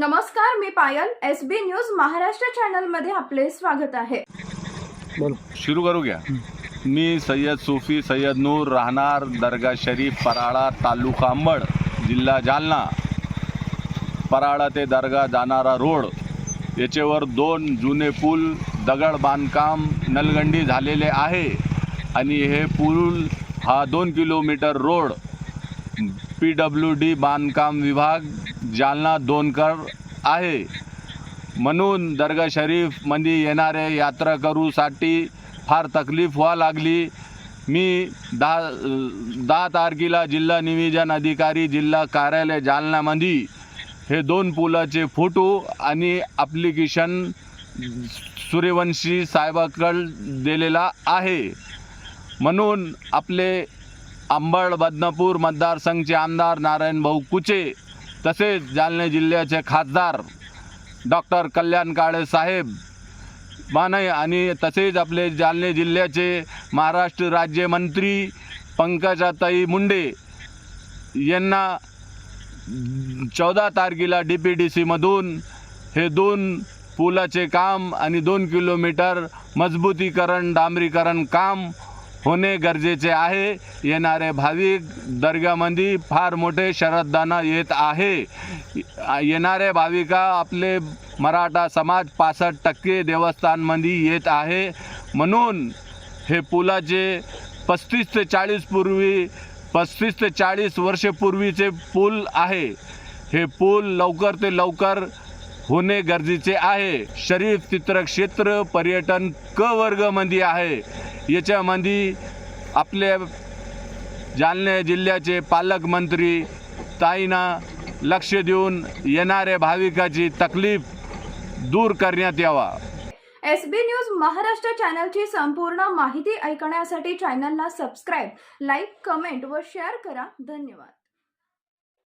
नमस्कार मी Payal S B news Maharashtra चॅनलमध्ये आपले स्वागत आहे. शुरू करू घ्या. मी सय्यद सुफी सय्यद नूर राहणार दर्गा शरीफ पराळा तालुका अंबड जिल्हा जालना. पराळा ते दर्गा जाणारा रोड. याच्यावर दोन जुने पूल दगड बांधकाम नलगंडी झालेले आहे. आणि हे पूल हा दोन kilometre road. P W D बांधकाम विभाग जालना दोनकर आहे. म्हणून दर्गा शरीफमध्ये येणाऱ्या यात्रेकरूसाठी फार तकलीफ व्हा लागली. मी दहा दहा तारखेला जिल्हा नियोजन अधिकारी जिल्हा कार्यालय जालनामध्ये हे दोन पुलाचे फोटो आणि ॲप्लिकेशन सूर्यवंशी साहेबाकडे दिलेला आहे. म्हणून आपले अंबड बदनापूर मतदारसंघचे आमदार नारायण भाऊ कुचे तसेच जालना जिल्ह्याचे खासदार डॉक्टर कल्याण काळे साहेब माने आणि तसेच आपले जालने जिल्ह्याचे महाराष्ट्र राज्यमंत्री पंकजाताई मुंडे यांना चौदा तारखेला डी पी डी सीमधून हे दोन पुलाचे काम आणि दोन किलोमीटर मजबूतीकरण डांबरीकरण काम होणे गरजेचे आहे. येणारे भाविक दर्ग्यामध्ये फार मोठे श्रद्धाना येत आहे. येणारे भाविका आपले मराठा समाज पासष्ट टक्के देवस्थानमध्ये येत आहे. म्हणून हे पुलाचे पस्तीस ते चाळीस पूर्वी पस्तीस ते चाळीस वर्षपूर्वीचे पूल आहे. हे पूल लवकर ते लवकर होणे गरजेचे आहे. शरीफ चित्रक्षेत्र पर्यटन क वर्गमध्ये आहे. याच्यामध्ये आपले जालना जिल्ह्याचे पालकमंत्री ताईना लक्ष देऊन येणाऱ्या भाविकाची तकलीफ दूर करण्यात यावा. एस बी न्यूज महाराष्ट्र चॅनलची संपूर्ण माहिती ऐकण्यासाठी चॅनलला सबस्क्राईब लाईक कमेंट व शेअर करा. धन्यवाद.